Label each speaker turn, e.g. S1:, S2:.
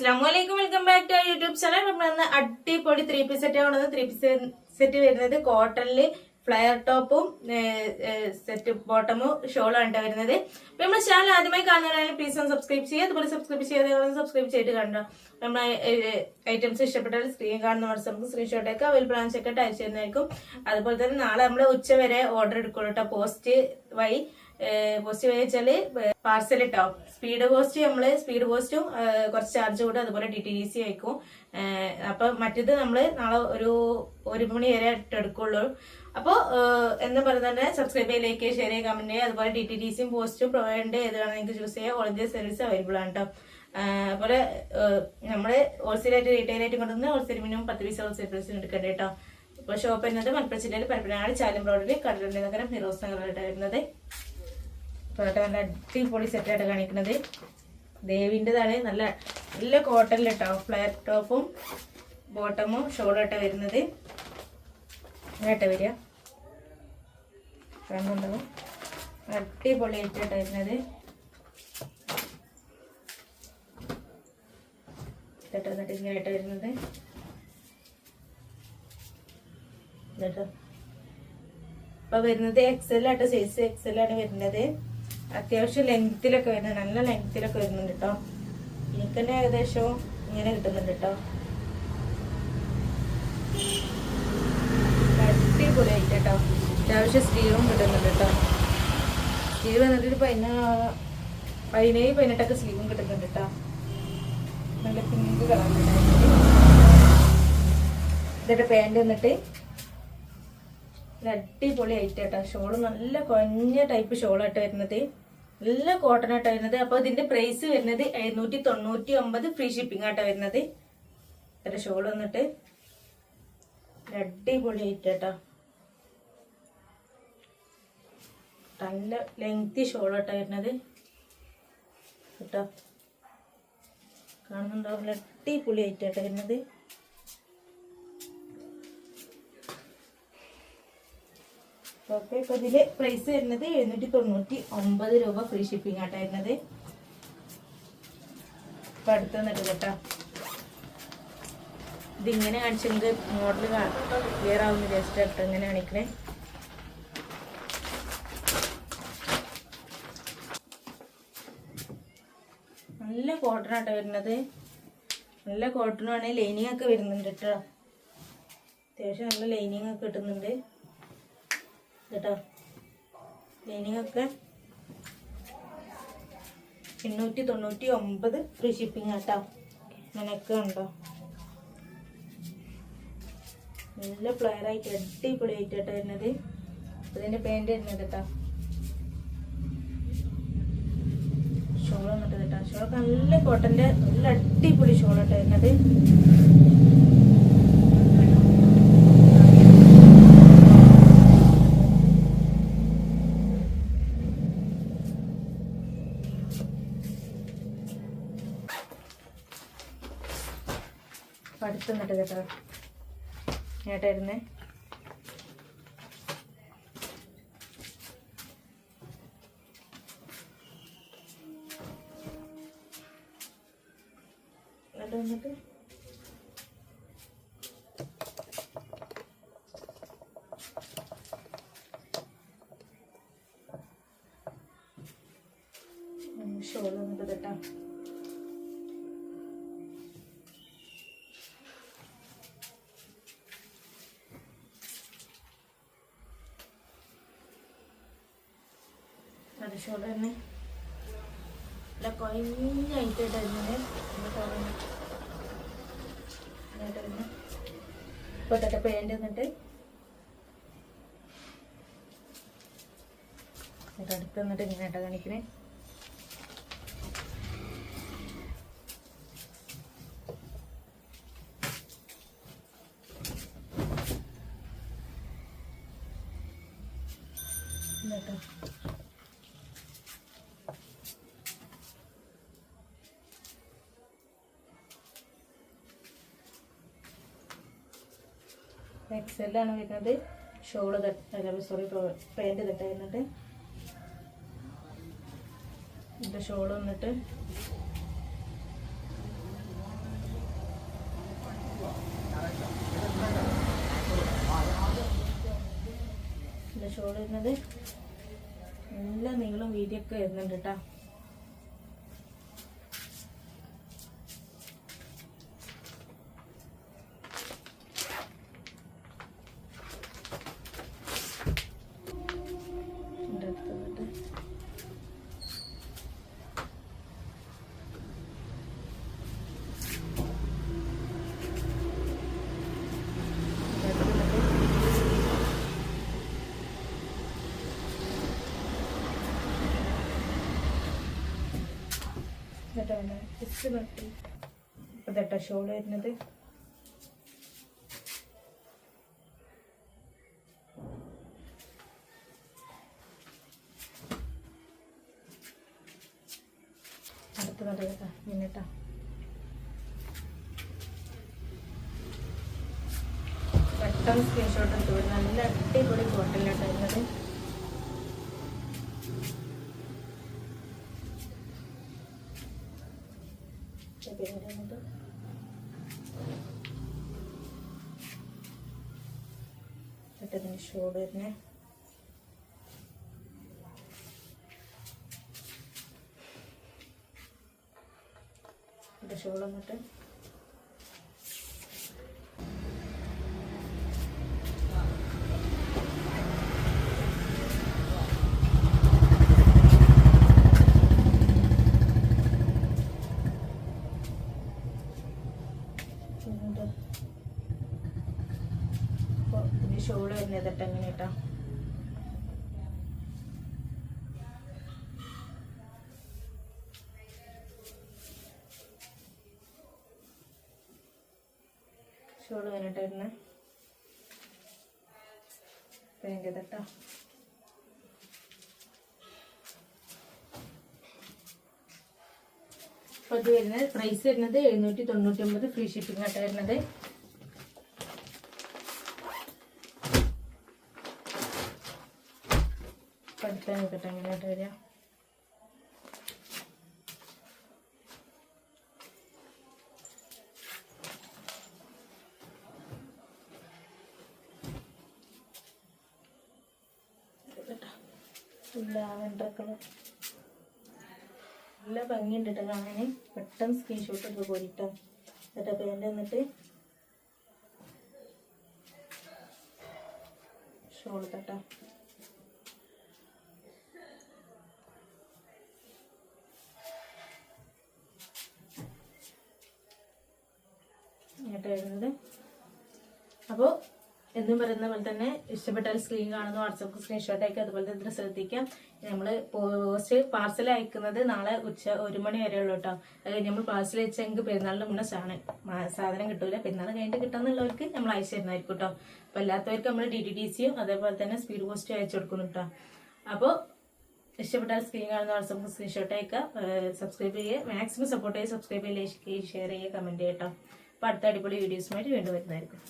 S1: അസ്ലാമലൈക്കും welcome back to YouTube channel. നമ്മൾ ഇന്ന് അടിപൊളി ത്രീ പീസ് സെറ്റ് ആണ് ത്രീ പീസ് സെറ്റ് വരുന്നത് കോട്ടണിൽ ഫ്ലയർ ടോപ്പും സെറ്റ് ബോട്ടമും ഷോളും ആണ് വരുന്നത്. അപ്പൊ നമ്മുടെ ചാനൽ ആദ്യമായി കാണുന്നവരാണെങ്കിൽ പ്ലീസ് ഒന്ന് സബ്സ്ക്രൈബ് ചെയ്യുക. അതുപോലെ സബ്സ്ക്രൈബ് ചെയ്യാതെ സബ്സ്ക്രൈബ് ചെയ്തിട്ട് കണ്ടോ? നമ്മുടെ ഐറ്റംസ് ഇഷ്ടപ്പെട്ടാൽ സ്ക്രീൻ കാണുന്ന വാട്സാപ്പ് സ്ക്രീൻഷോട്ട് ഒക്കെ അവൈലബിൾ ആണ് ചെക്കട്ട് അയച്ചു തരുന്നതായിരിക്കും അതുപോലെ തന്നെ നാളെ നമ്മൾ ഉച്ച വരെ ഓർഡർ എടുക്കുള്ളൂ കേട്ടോ പോസ്റ്റ് വഴി. പോസ്റ്റ് വഴി വെച്ചാൽ പാർസൽ ഇട്ടാവും. സ്പീഡ് പോസ്റ്റ് നമ്മൾ സ്പീഡ് പോസ്റ്റും കുറച്ച് ചാർജ് കൂടും അതുപോലെ ഡി ടി ഡി സി അയക്കും അപ്പൊ മറ്റേത് നമ്മൾ നാളെ ഒരു ഒരു മണി വരെ ഇട്ടെടുക്കുള്ളൂ അപ്പോൾ എന്ന് പറയുന്നത് സബ്സ്ക്രൈബ് ചെയ്യുക ലൈക്ക് ചെയ്യുക ഷെയർ ചെയ്യുക കമന്റ് ചെയ്യുക അതുപോലെ ഡി ടി ഡി സിയും പോസ്റ്റും പ്രൊവൈഡ് ഏത് വേണമെങ്കിൽ ചൂസ് ചെയ്യുക ഓൾ സർവീസ് അവൈലബിൾ ആണ് കേട്ടോ അതുപോലെ നമ്മൾ ഹോൾസെയിലായിട്ട് റീറ്റെയിൽ ആയിട്ട് കൊണ്ടുവന്ന് ഹോൾസെയിൽ മിനിമം പത്ത് പീസ് ഹോൾസെയിൽ പ്രൈസിന് എടുക്കേണ്ടത് കേട്ടോ ഇപ്പൊ ഷോപ്പ് എന്നത് മലപ്പുറം ജില്ലയിൽ പരപ്പനാട് ചാലം റോഡിൽ കടലുണ്ടി നഗരം നിറോസ് നഗറിലായിട്ട് വരുന്നത്. അപ്പോൾ അതൊക്കെ നല്ല അടിപൊളി സെറ്റായിട്ട് കാണിക്കുന്നത്. ദേവിന്റെതാണ് നല്ല നല്ല കോട്ടണിൽ കേട്ടോ ഫ്ലയർ ടോപ്പും ബോട്ടമും ഷോളായിട്ട് വരുന്നത്. ഇങ്ങോട്ട് വരിക. കാണുന്നുണ്ടാവും അടിപൊളി ആയിട്ട് വരുന്നത്. എന്നിട്ട് ഇങ്ങനെയായിട്ട് വരുന്നത്. കേട്ടോ അപ്പൊ വരുന്നത് എക്സൽ സൈസ് എക്സൽ ആണ് വരുന്നത്. അത്യാവശ്യം ലെങ്ത്തിലൊക്കെ വരുന്നത് നല്ല ലെങ്ത്തിലൊക്കെ വരുന്നുണ്ട് കേട്ടോ എനിക്ക് തന്നെ ഏകദേശം ഇങ്ങനെ കിട്ടുന്നുണ്ട് കേട്ടോ അടിപൊളിയായിട്ട് അത്യാവശ്യം സ്റ്റീവും കിട്ടുന്നുണ്ട് കേട്ടോ സ്റ്റീവ് വന്നിട്ട് പതിന പതിനാ പതിനേഴ് പതിനെട്ടൊക്കെ സ്ലീവും കിട്ടുന്നുണ്ട് കേട്ടോ നല്ല പിങ്ക് കളർ ഇതിന്റെ പാന്റ് വന്നിട്ട് അടിപൊളി കേട്ടോ ഷോൾ നല്ല കൊഞ്ഞ ടൈപ്പ് ഷോളായിട്ട് വരുന്നത്. നല്ല കോട്ടൺ ആട്ടോ വരുന്നത്. അപ്പൊ ഇതിന്റെ പ്രൈസ് വരുന്നത് എഴുന്നൂറ്റി തൊണ്ണൂറ്റി ഒമ്പത് ഫ്രീ ഷിപ്പിംഗ് ആട്ടോ വരുന്നത്. ഇത്ര ഷോൾ വന്നിട്ട്. അടിപൊളി ആയിട്ടോ നല്ല ലെങ്തി ഷോളായിട്ട് വരുന്നത്. കേട്ടോ? കാണുന്നുണ്ടാവും അടിപൊളി ആയിട്ട് വരുന്നത്. ഓക്കെ ഇപ്പൊ ഇതിൽ പ്രൈസ് വരുന്നത് എഴുന്നൂറ്റി തൊണ്ണൂറ്റി ഒമ്പത് രൂപ ഫ്രീ ഷിപ്പിംഗ് ആട്ടാ വരുന്നത്. ഇപ്പൊ അടുത്ത് വന്നിട്ട് കേട്ടോ. ഇതിങ്ങനെ കാണിച്ചെങ്കിൽ മോഡൽ ക്ലിയർ ആവുന്ന ജസ്റ്റ് കേട്ടോ ഇങ്ങനെ കാണിക്കണേ. നല്ല കോട്ടൺ ആട്ടോ വരുന്നത്. നല്ല കോട്ടൺ ആണ് ലൈനിങ് ഒക്കെ വരുന്നുണ്ട് കേട്ടോ. അത്യാവശ്യം നല്ല ലൈനിങ് ഒക്കെ കിട്ടുന്നുണ്ട്. കേട്ടോ. ക്ലീനിങ്ങൊക്കെ എണ്ണൂറ്റി തൊണ്ണൂറ്റി ഒമ്പത് ഫ്രീ ഷിപ്പിംഗ് കേട്ടോ അങ്ങനെയൊക്കെ ഉണ്ടോ? നല്ല പ്ലെയറായിട്ട് അടിപൊളിയായിട്ട് കേട്ടോ വരുന്നത്. ഇതിന്റെ പാന്റ് വരുന്നത് കേട്ടോ. ഷോൾ വന്നിട്ട് കേട്ടോ. ഷോളൊക്കെ നല്ല കോട്ടന്റെ നല്ല അടിപൊളി ഷോൾ വരുന്നത്. നിന്നിട്ട് കേട്ടോ. ഏട്ടായിരുന്നേ? എന്നിട്ട് വന്നിട്ട്? ഷോൾ തന്നെ നല്ല കൊഞ്ഞായിട്ട് ഇടുന്നത് ഇപ്പോഴത്തെ പേന്റ് എന്നിട്ട് എന്നിട്ട് അടുത്ത് നിന്നിട്ട് ഇങ്ങനെ കേട്ടോ കാണിക്കണേ എന്നിട്ടോ എക്സെല്ലാണ് വരുന്നത് ഷോൾ തട്ടാൻ സോറി പാന്റ് തട്ടായിരുന്നിട്ട് ഇതിന്റെ ഷോൾ വന്നിട്ട് ഷോൾ വരുന്നത് നല്ല നീളം വീതിയൊക്കെ വരുന്നുണ്ട് കേട്ടോ ഇതാണ് ജസ്റ്റ് നട്ടി ഇപ്പം ഷോൾ വരുന്നത്. അടുത്ത നട്ടേട്ടാ മിന്നട്ടാ പെട്ടെന്ന് സ്ക്രീൻഷോട്ട് എടുത്തു. നല്ല അടിപൊളി കോട്ടലിലോട്ട് വരുന്നത് പിന്നെ വന്നിട്ട് എന്നിട്ട് ഷോട് തന്നെ വന്നിട്ട് എന്നിട്ട് അപ്പോൾ ഇതിന്റെ കേട്ടോ എങ്ങനെ കേട്ടോ ഷോൾ കഴിഞ്ഞിട്ട് വരുന്നത് പാന്റ് കേട്ടോ അപ്പോൾ ഇത് വരുന്നത് പ്രൈസ് വരുന്നത് എഴുന്നൂറ്റി തൊണ്ണൂറ്റി ഒമ്പത് ഫ്രീ ഷിപ്പിംഗ് ആയിട്ട് വരുന്നത്. പഠിക്കാൻ നോക്കട്ടെ എങ്ങനെയായിട്ട് വരിക? നല്ല ഭംഗിയുണ്ട് കേട്ടോ കാണാൻ പെട്ടെന്ന് സ്ക്രീൻഷോട്ട് എടുത്ത് പോരിട്ടോ. എന്നിട്ട് പേന്റെ വന്നിട്ട് ഷോൾ തട്ടാ. വരുന്നത് അപ്പോൾ എന്നും പറയുന്ന പോലെ തന്നെ ഇഷ്ടപ്പെട്ടാൽ സ്ക്രീൻ കാണുന്ന വാട്സപ്പ് സ്ക്രീൻഷോട്ട് അയക്കുക അതുപോലെ തന്നെ എത്തിക്കാം നമ്മൾ പോസ്റ്റ് പാർസൽ അയക്കുന്നത് നാളെ ഉച്ച ഒരു മണി വരെ ഉള്ളൂ കേട്ടോ അത് നമ്മൾ പാർസൽ അയച്ചെങ്കിൽ പെരുന്നാളിന് മുന്നേ സാധനം സാധനം കിട്ടൂല. പെരുന്നാൾ കഴിഞ്ഞിട്ട് കിട്ടാന്നുള്ളവർക്ക് നമ്മൾ അയച്ചു തരുന്നതായിരിക്കും കേട്ടോ അപ്പോൾ അല്ലാത്തവർക്ക് നമ്മൾ ഡി ഡി ടി സിയും അതേപോലെ തന്നെ സ്പീഡ് പോസ്റ്റും അയച്ചു കൊടുക്കുന്നു കേട്ടോ അപ്പോൾ ഇഷ്ടപ്പെട്ടാൽ സ്ക്രീൻ കാണുന്ന വാട്സപ്പ് സ്ക്രീൻഷോട്ട് അയക്കുക സബ്സ്ക്രൈബ് ചെയ്യുക മാക്സിമം സപ്പോർട്ട് ചെയ്യുക സബ്സ്ക്രൈബ് ചെയ്യുക ഷെയർ ചെയ്യുക കമന്റ് ചെയ്യുക കേട്ടോ അപ്പോൾ അടുത്ത അടിപൊളി വീഡിയോസുമായിട്ട് വീണ്ടും വരുന്നതായിരിക്കും.